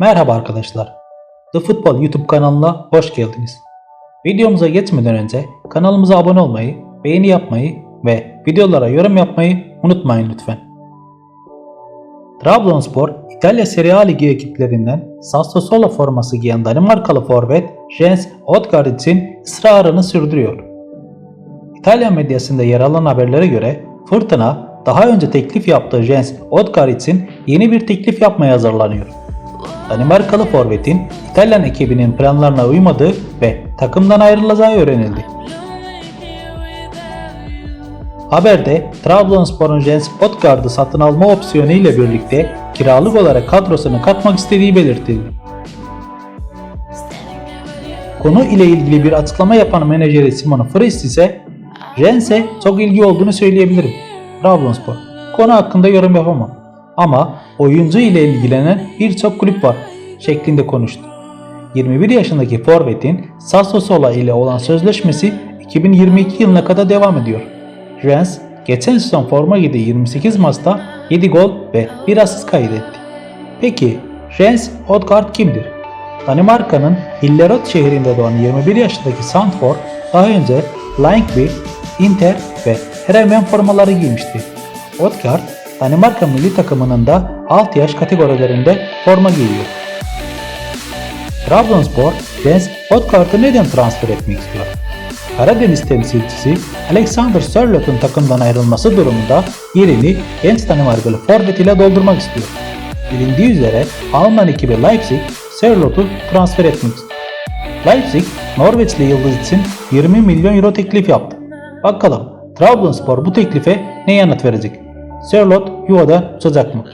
Merhaba arkadaşlar. The Football YouTube kanalına hoş geldiniz. Videomuza geçmeden önce kanalımıza abone olmayı, beğeni yapmayı ve videolara yorum yapmayı unutmayın lütfen. Trabzonspor, İtalya Serie A Ligi ekiplerinden Sassuolo forması giyen Danimarkalı forvet Jens Odgaard için ısrarını sürdürüyor. İtalyan medyasında yer alan haberlere göre Fırtına daha önce teklif yaptığı Jens Odgaard için yeni bir teklif yapmaya hazırlanıyor. Danimarkalı forvetin İtalyan ekibinin planlarına uymadığı ve takımdan ayrılacağı öğrenildi. Haberde Trabzonspor'un Jens Odgaard'ı satın alma opsiyonu ile birlikte kiralık olarak kadrosuna katmak istediği belirtildi. Konu ile ilgili bir açıklama yapan menajeri Simon Frist ise Jens'e çok ilgi olduğunu söyleyebilirim. Trabzonspor. Konu hakkında yorum yapamam. Ama oyuncu ile ilgilenen birçok kulüp var şeklinde konuştu. 21 yaşındaki forvetin Sassuolo ile olan sözleşmesi 2022 yılına kadar devam ediyor. Jens geçen sezon forma giydiği 28 maçta 7 gol ve 1 asist kaydetti. Peki Jens Odgaard kimdir? Danimarka'nın Hillerød şehrinde doğan 21 yaşındaki Sandford daha önce Lyngby, Inter ve Heerenveen formaları giymişti. Odgaard, Danimarka milli takımının da alt yaş kategorilerinde forma giyiyor. Trabzonspor, Jens Odgaard'ı neden transfer etmek istiyor? Karadeniz temsilcisi Alexander Sörlot'un takımdan ayrılması durumunda yerini genç Danimarkalı forvet ile doldurmak istiyor. Bilindiği üzere Alman ekibi Leipzig Sörlot'u transfer etmek istiyor. Leipzig, Norveçli yıldız için 20 milyon euro teklif yaptı. Bakalım Trabzonspor bu teklife ne yanıt verecek? Sörlot yuvada tutacak mı?